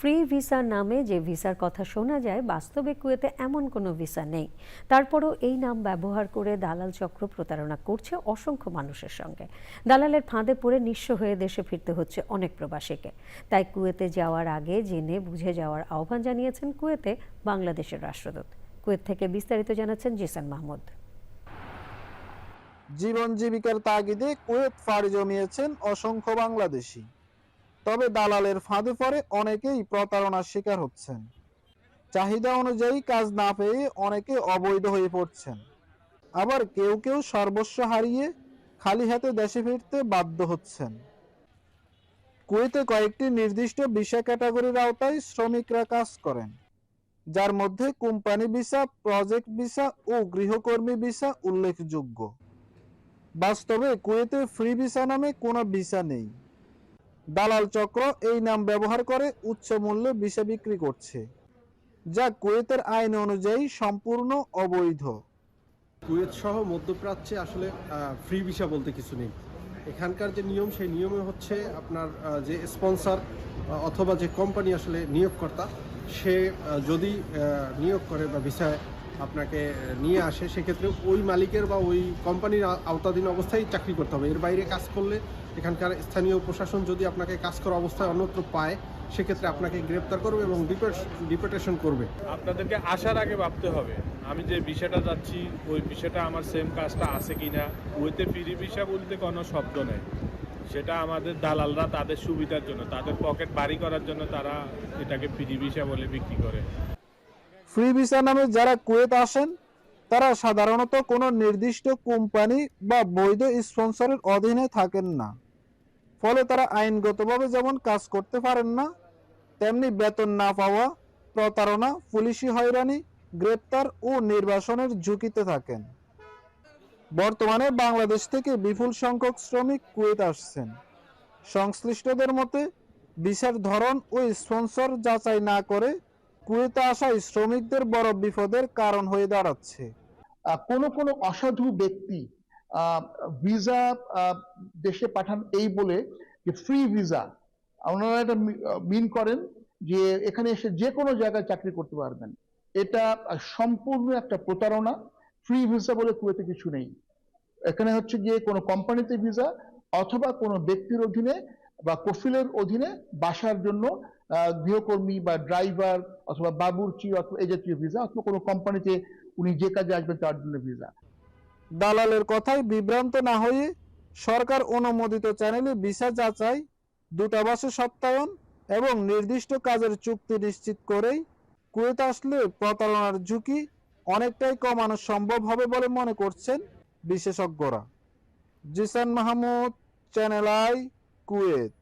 Free ভিসার নামে যে ভিসার কথা শোনা যায়, বাস্তবে কুয়েতে এমন কোনো ভিসা নেই। তারপরও এই নাম ব্যবহার করে দালাল চক্র প্রতারণা করছে অসংখ্য মানুষের সঙ্গে। দালালের ফাঁদে পড়ে নিঃস্ব হয়ে দেশে ফিরতে হচ্ছে অনেক প্রবাসীকে। তাই কুয়েতে যাওয়ার আগে জেনে বুঝে যাওয়ার আহ্বান জানিয়েছেন কুয়েতে বাংলাদেশের রাষ্ট্রদূত। কুয়েত থেকে বিস্তারিত জানাচ্ছেন জিসান মাহমুদ। জীবন জীবিকার তাগিদে কুয়েত পাড়ি জমিয়েছেন অসংখ্য বাংলাদেশি। তবে দালালের ফাঁদে পড়ে অনেকেই প্রতারণার শিকার হচ্ছেন। চাহিদা অনুযায়ী কাজ না পেয়ে অনেকে অবৈধ হয়ে পড়ছেন। আবার কেউ কেউ সর্বস্ব হারিয়ে খালি হাতে দেশে ফিরতে বাধ্য হচ্ছেন। কুয়েতে কয়েকটি নির্দিষ্ট ভিসা ক্যাটাগরির আওতায় শ্রমিকরা কাজ করেন। যার মধ্যে কোম্পানি ভিসা, প্রজেক্ট ভিসা ও গৃহকর্মী ভিসা উল্লেখযোগ্য। বাস্তবে কুয়েতে ফ্রি ভিসা নামে কোনো ভিসা নেই। দালাল চক্র এই নাম ব্যবহার করে উচ্চ মূল্যে বিষে বিক্রি করছে, যা কুয়েতের আইন অনুযায়ী সম্পূর্ণ অবৈধ। কুয়েত সহ মধ্যপ্রাচ্যে আসলে ফ্রি ভিসা বলতে কিছু নেই। এখানকার যে নিয়ম, সেই নিয়মে হচ্ছে আপনার যে স্পন্সার অথবা যে কোম্পানি আসলে নিয়োগকর্তা সে যদি নিয়োগ করে বা ভিসায় আপনাকে নিয়ে আসে, সেক্ষেত্রে ওই মালিকের বা ওই কোম্পানির আওতাধীন অবস্থায় চাকরি করতে হবে। এর বাইরে কাজ করলে এখানকার স্থানীয় প্রশাসন যদি আপনাকে কাজ করা অবস্থায় অন্যত্র পায়, সেক্ষেত্রে আপনাকে গ্রেপ্তার করবে এবং ডিপোর্টেশন করবে। আপনাদেরকে আসার আগে ভাবতে হবে, আমি যে বিষয়টা যাচ্ছি, ওই বিষয়টা আমার সেম কাজটা আছে কিনা? ওইতে ফ্রি ভিসা বলতে কোনো শব্দ নেই। সেটা আমাদের দালালরা তাদের সুবিধার জন্য, তাদের পকেট বাড়ি করার জন্য তারা এটাকে ফ্রি ভিসা বলে বিক্রি করে। ফ্রি ভিসা নামে যারা কুয়েত আসেন, তারা সাধারণত কোনো নির্দিষ্ট কোম্পানি বা বৈধ স্পন্সরের অধীনে থাকেন না। ফলে তারা আইনগতভাবে যেমন কাজ করতে পারেন না, তেমনি বেতন না পাওয়া, প্রতারণা, পুলিশি হয়রানি, গ্রেপ্তার ও নির্বাসনের ঝুঁকিতে থাকেন। বর্তমানে বাংলাদেশ থেকে বিপুল সংখ্যক শ্রমিক কুয়েত আসছেন। সংশ্লিষ্টদের মতে ভিসার ধরন ও স্পন্সর যাচাই না করে কুয়েতে আসা শ্রমিকদের বড় বিপদের কারণ হয়ে দাঁড়াচ্ছে। কোনো কোনো অসাধু ব্যক্তি ভিসা দেশে পাঠান এই বলে যে ফ্রি ভিসা ওনারা এটা মিন করেন যে এখানে এসে যে কোনো জায়গায় চাকরি করতে পারবেন। এটা সম্পূর্ণ একটা প্রতারণা। ফ্রি ভিসা বলে কুয়েতে কিছু নেই। এখানে হচ্ছে গিয়ে কোনো কোম্পানিতে ভিসা অথবা কোনো ব্যক্তির অধীনে বা কফিলের অধীনে বাসার জন্য গৃহকর্মী বা ড্রাইভার অথবা বাবুর্চি অথবা এই জাতীয় ভিসা অথবা কোনো কোম্পানিতে উনি যে কাজে আসবেন তার জন্য ভিসা দালালের কথায় বিভ্রান্ত না হয়ে সরকার অনুমোদিত চ্যানেলে ভিসা যাচাই, দূতাবাসে সত্যায়ন এবং নির্দিষ্ট কাজের চুক্তি নিশ্চিত করেই কুয়েত আসলে প্রতারণার ঝুঁকি অনেকটাই কমানো সম্ভব হবে বলে মনে করছেন বিশেষজ্ঞরা। Zisan Mahmud channel I Kuwait.